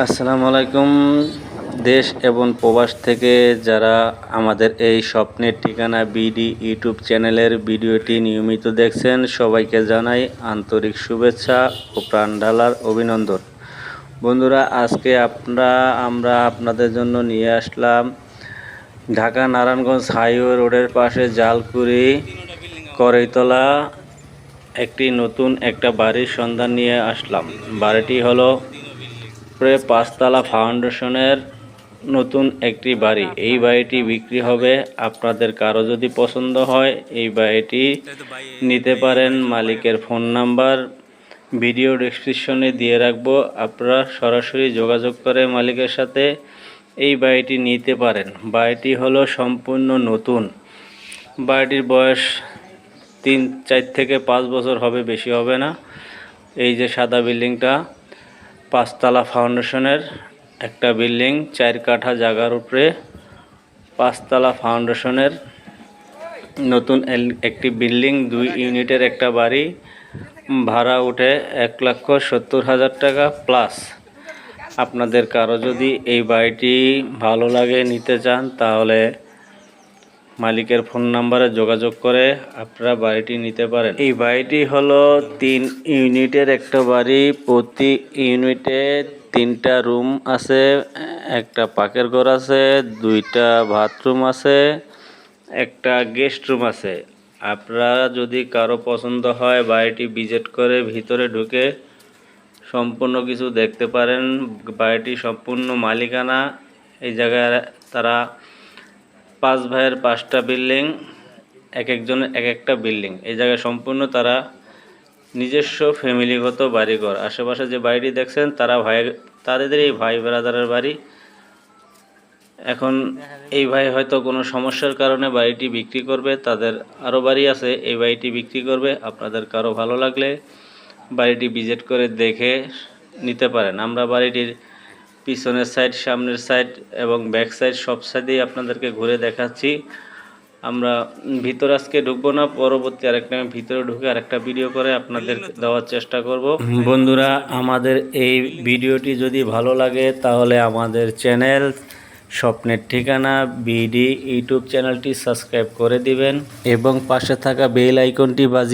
আসসালামু আলাইকুম, দেশ এবং প্রবাস থেকে যারা আমাদের এই স্বপ্নের ঠিকানা বিডি ইউটিউব চ্যানেলের ভিডিওটি নিয়মিত দেখছেন, সবাইকে জানাই আন্তরিক শুভেচ্ছা ও প্রাণ ঢালার অভিনন্দন। বন্ধুরা, আজকে আমরা আমরা আপনাদের জন্য নিয়ে আসলাম ঢাকা নারায়ণগঞ্জ হাইওয়ে রোডের পাশে জালকুড়ি, করইতলা একটি নতুন একটা বাড়ির সন্ধান নিয়ে আসলাম। বাড়িটি হলো উপরে পাঁচতলা ফাউন্ডেশনের নতুন একটি বাড়ি। এই বাড়িটি বিক্রি হবে আপনাদের কারও যদি পছন্দ হয়, এই বাড়িটি নিতে পারেন। মালিকের ফোন নাম্বার ভিডিও ডেসক্রিপশনে দিয়ে রাখব। আপনারা সরাসরি যোগাযোগ করে মালিকের সাথে এই বাড়িটি নিতে পারেন। বাড়িটি হলো সম্পূর্ণ নতুন। বাড়িটির বয়স তিন, চার থেকে পাঁচ বছর হবে, বেশি হবে না। এই যে সাদা বিল্ডিংটা পাঁচতলা ফাউন্ডেশনের একটা বিল্ডিং, চার কাঠা জায়গার উপরে পাঁচতলা ফাউন্ডেশনের নতুন একটি বিল্ডিং, দুই ইউনিটের একটা বাড়ি, ভাড়া উঠে এক লক্ষ সত্তর হাজার টাকা প্লাস। আপনাদের কারও যদি এই বাড়িটি ভালো লাগে, নিতে চান, তাহলে মালিকের ফোন নাম্বারে যোগাযোগ করে আপনারা বাড়িটি নিতে পারেন। এই বাড়িটি হলো তিন ইউনিটের একটা বাড়ি, প্রতি ইউনিটে তিনটা রুম আছে, একটা পাকের ঘর আছে, দুইটা বাথরুম আছে, একটা গেস্ট রুম আছে। আপনারা যদি কারও পছন্দ হয় বাড়িটি ভিজিট করে ভিতরে ঢুকে সম্পূর্ণ কিছু দেখতে পারেন। বাড়িটি সম্পূর্ণ মালিকানা। এই জায়গায় তারা পাঁচ ভাইয়ের পাঁচটা বিল্ডিং, এক একজনের এক একটা বিল্ডিং। এই জায়গায় সম্পূর্ণ তারা নিজস্ব ফ্যামিলিগত বাড়িঘর। আশেপাশে যে বাড়িটি দেখছেন, তারা ভাই, তাদের এই ভাই ব্রাদারের বাড়ি। এখন এই ভাই হয়তো কোনো সমস্যার কারণে বাড়িটি বিক্রি করবে, তাদের আরও বাড়ি আছে, এই বাড়িটি বিক্রি করবে, আপনাদের কারও ভালো লাগলে বাড়িটি ভিজিট করে দেখে নিতে পারেন। আমরা বাড়িটির পিছনের সাইড সামনের সাইড এবং ব্যাক সাইড সব সাইডেই আপনাদেরকে ঘুরে দেখাচ্ছি। আমরা ভিতর আজকে ঢুকবো না, পরবর্তী আরেকটা ভিতরে ঢুকে আরেকটা ভিডিও করে আপনাদের দেওয়ার চেষ্টা করব। বন্ধুরা, আমাদের এই ভিডিওটি যদি ভালো লাগে, তাহলে আমাদের চ্যানেল স্বপ্নের ঠিকানা বিডি ইউটিউব চ্যানেলটি সাবস্ক্রাইব করে দিবেন এবং পাশে থাকা বেল আইকনটি বাজি